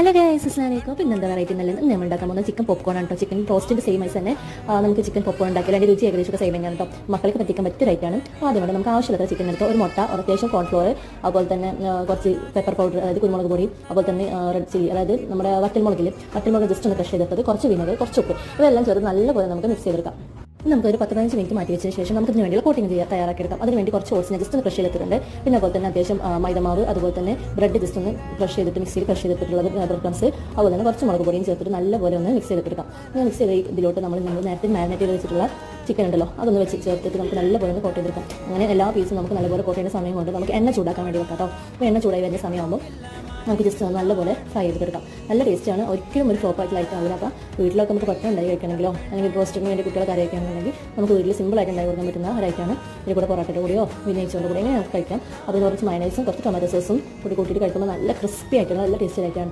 Hello guys അസ്ലാമലൈക്കും പിന്നെ എന്താ variety നല്ല നമ്മൾ ഉണ്ടാക്കാൻ ചിക്കൻ പോപ്കോൺ ആണ് കേട്ടോ ചിക്കൻ ടോസ്റ്റിന്റെ സെയിം ആയി തന്നെ. നമുക്ക് ചിക്കൻ പോപ്കോൺ ഉണ്ടാക്കിയാൽ അതിന്റെ രുചി ഏകദേശം സെയിം തന്നെയാണ് കേട്ടോ മക്കൾക്ക് പറ്റിക്കാൻ പറ്റിയ റൈറ്റാണ് അതുകൊണ്ട് നമുക്ക് ആവശ്യമുള്ള ചിക്കൻ എടുത്ത് ഒരു മുട്ട അത്യാവശ്യം കോൺഫ്ലോർ അതുപോലെ തന്നെ കുറച്ച് പെപ്പർ പൗഡർ അതായത് കുരുമുളക് പൊടി അതുപോലെ തന്നെ റെഡ് ചില്ലി അതായത് നമ്മുടെ വറ്റൽമുളകിൽ വറ്റൽമുളക് ജസ്റ്റ് ഒന്ന് ക്രഷ് ചെയ്തെടുത്തത് കുറച്ച് വിനഗർ കുറച്ച് ഉപ്പ്. ഇതെല്ലാം ചേർത്ത് നല്ലപോലെ നമുക്ക് മിക്സ് ചെയ്തെടുക്കാം. ഇനി നമുക്ക് ഒരു പത്ത് പതിനഞ്ച് മിനിറ്റ് മാറ്റി വെച്ചതിന് ശേഷം നമുക്ക് വേണ്ടി വേണ്ടിയുള്ള കോട്ടിംഗ് ചെയ്യാൻ തയ്യാറാക്കിയെടുക്കാം. അതിന് വേണ്ടി കുറച്ച് ഓട്സിനെ ജസ്റ്റ് ഒന്ന് ക്രഷ് ചെയ്തിട്ടുണ്ട്. പിന്നെ അതുപോലെ തന്നെ അത്യാവശ്യം മൈദമാവ് അതുപോലെ തന്നെ ബ്രെഡ് ജസ്റ്റ് ഒന്ന് ക്രഷ് ചെയ്തിട്ട് മിക്സിയിൽ ക്രഷ് ചെയ്തിട്ടുള്ളത് ബ്രെഡ് ക്രംസ് അതുപോലെ തന്നെ കുറച്ച് മുളക് പൊടിയും ചേർത്തിട്ട് നല്ലപോലെ ഒന്ന് മിക്സ് ചെയ്തെടുക്കാം. ഇങ്ങനെ മിക്സ് ചെയ്ത് ഇതിലോട്ട് നമ്മൾ നമ്മൾ നേരത്തെ മാരിനേറ്റ് ചെയ്ത് വെച്ചിട്ടുള്ള ചിക്കൻ ഉണ്ടല്ലോ അതൊന്ന് വെച്ച് ചേർത്തിട്ട് നമുക്ക് നല്ലപോലെ ഒന്ന് കോട്ട് എടുക്കാം അങ്ങനെ എല്ലാ പീസും നമുക്ക് നല്ലപോലെ കോട്ട് ചെയ്യുന്ന സമയം കൊണ്ട് നമുക്ക് എണ്ണ ചൂടാക്കാൻ വേണ്ടി വെക്കാം കേട്ടോ എണ്ണ ചൂടായി വരുന്ന സമയമാകുമ്പോൾ നമുക്ക് ജസ്റ്റ് നല്ലപോലെ ഫ്രൈ ചെയ്തെടുക്കാം നല്ല ടേസ്റ്റാണ് ഒരിക്കലും ഒരു ഫ്ലോപ്പ് ആയിട്ട് ലൈറ്റ് ആവില്ല. അപ്പോൾ വീട്ടിലൊക്കെ നമുക്ക് പെട്ടെന്ന് ഉണ്ടായി കഴിക്കണമെങ്കിലോ അല്ലെങ്കിൽ റോസ്റ്റിന് വേണ്ടി കുട്ടികളെ കറി നമുക്ക് വീട്ടിൽ സിമ്പിളായിട്ട് ഉണ്ടായി കൊടുക്കാൻ പറ്റുന്ന ഒരു ഐറ്റമാണ് ഇതിൽ കൂടെ പൊറോട്ടയുടെ കൂടെയോ വിനയിച്ചുകൊണ്ട് കൂടെ നമുക്ക് കഴിക്കാം. അതിൽ കുറച്ച് മൈനൈസും കുറച്ച് ടൊമാറ്റോ സോസും കൂടി കൂട്ടിയിട്ട് കഴിക്കുമ്പോൾ നല്ല ക്രിസ്പി ആയിട്ടുള്ള നല്ല ടേസ്റ്റി ആയിട്ടാണ്